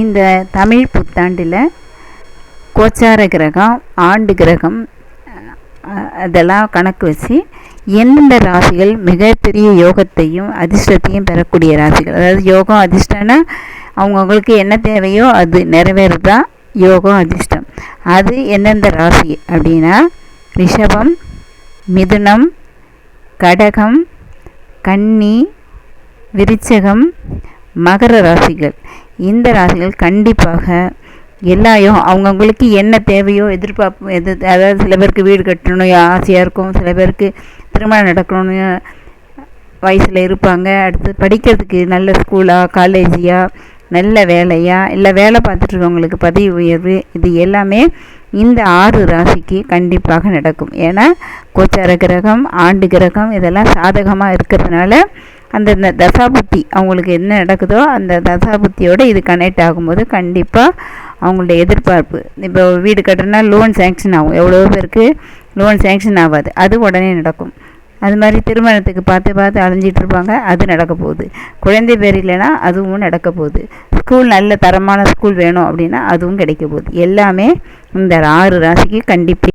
இந்த தமிழ் புத்தாண்டில் கோச்சார கிரகம் ஆண்டு கிரகம் அதெல்லாம் கணக்கு வச்சு எந்தெந்த ராசிகள் மிகப்பெரிய யோகத்தையும் அதிர்ஷ்டத்தையும் பெறக்கூடிய ராசிகள்? அதாவது யோகம் அதிர்ஷ்டம்னா அவங்கவுங்களுக்கு என்ன தேவையோ அது நிறைவேறுதா யோகம் அதிர்ஷ்டம். அது எந்தெந்த ராசி அப்படின்னா ரிஷபம் மிதுனம் கடகம் கன்னி விருச்சகம் மகர ராசிகள். இந்த ராசிகள் கண்டிப்பாக எல்லா அவங்கவுங்களுக்கு என்ன தேவையோ எதிர்பார்ப்பு எது அதாவது சில பேருக்கு வீடு கட்டணும் ஆசையாக இருக்கும் சில பேருக்கு திருமணம் நடக்கணும்னு வயசில் இருப்பாங்க. அடுத்து படிக்கிறதுக்கு நல்ல ஸ்கூலாக காலேஜியாக நல்ல வேலையாக இல்லை வேலை பார்த்துட்ருக்கவங்களுக்கு பதவி உயர்வு இது எல்லாமே இந்த ஆறு ராசிக்கு கண்டிப்பாக நடக்கும். ஏன்னா கோச்சார கிரகம் ஆண்டு கிரகம் இதெல்லாம் சாதகமாக இருக்கிறதுனால அந்த இந்த தசாபுத்தி அவங்களுக்கு என்ன நடக்குதோ அந்த தசாபுத்தியோடு இது கனெக்ட் ஆகும்போது கண்டிப்பாக அவங்களுடைய எதிர்பார்ப்பு. இப்போ வீடு கட்டுறதுனா லோன் சேங்ஷன் ஆகும். எவ்வளோ பேருக்கு லோன் சேங்ஷன் ஆகாது. அது உடனே நடக்கும். அது மாதிரி திருமணத்துக்கு பார்த்து பார்த்து அலைஞ்சிட்டு இருப்பாங்க. அது நடக்க போகுது. குழந்தை பேர் இல்லைன்னா அதுவும் நடக்க போகுது. ஸ்கூல் நல்ல தரமான ஸ்கூல் வேணும் அப்படின்னா அதுவும் கிடைக்க போகுது. எல்லாமே இந்த ஆறு ராசிக்கு கண்டிப்பாக